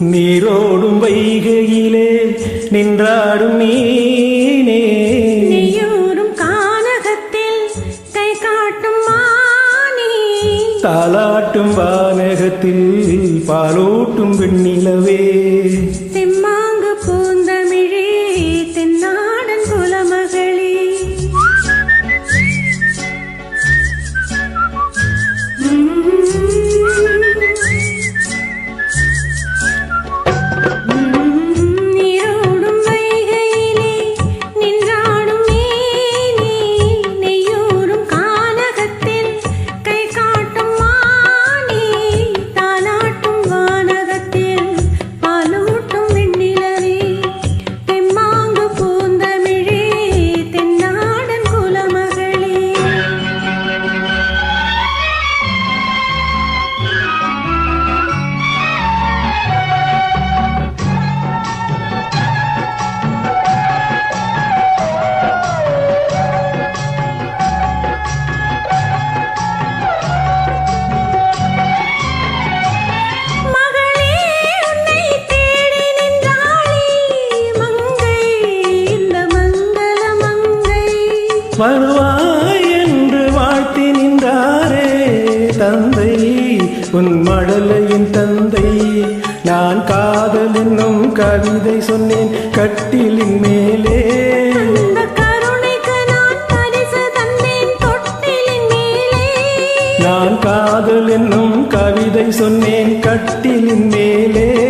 நீரோடும் வைகையிலே நின்றாடும் நீனே. நீயோடும் கானகத்தில் கை காட்டும் மானே. தாளாட்டும் வானகத்தில் பாலோட்டும் வெண்ணிலவே. வருவாய் என்று வாழ்த்தி நின்றாரே தந்தை. உன் மழலையின் தந்தை. நான் காதல் என்னும் கவிதை சொன்னேன் கட்டிலின் மேலே. நான் காதல் என்னும் கவிதை சொன்னேன் கட்டிலின் மேலே.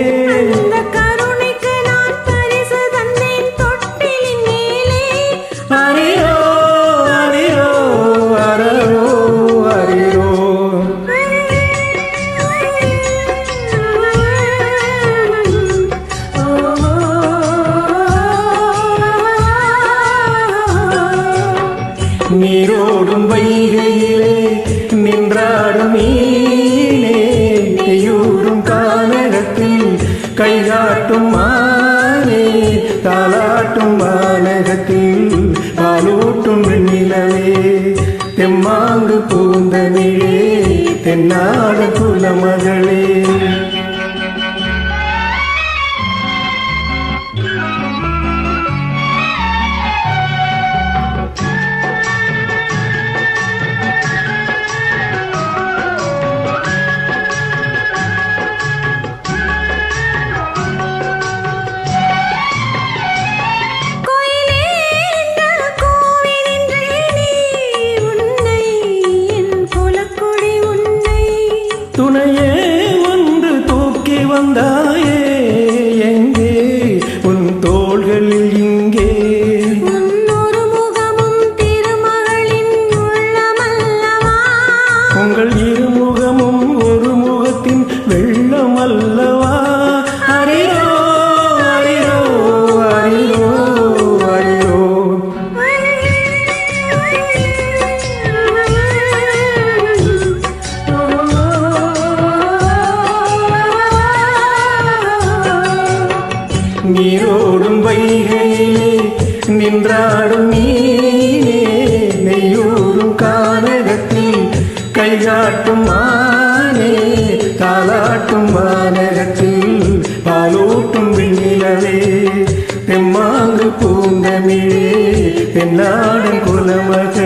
காட்டும் வானகத்தில் பாலூட்டும் வெண்ணிலவே தெம்மாங்கு பூந்தமிழே தென்னாட குலமகளே. நீரோடும் நின்றாடும் மீனே நெய்யூரும் கானகத்தில் கைகாட்டும் மானே தாளாட்டும் வானகத்தில் பாலூட்டும் விண்ணிலவே தெம்மாங்கு பூந்தமிழே தென்னாடன் குலமகள்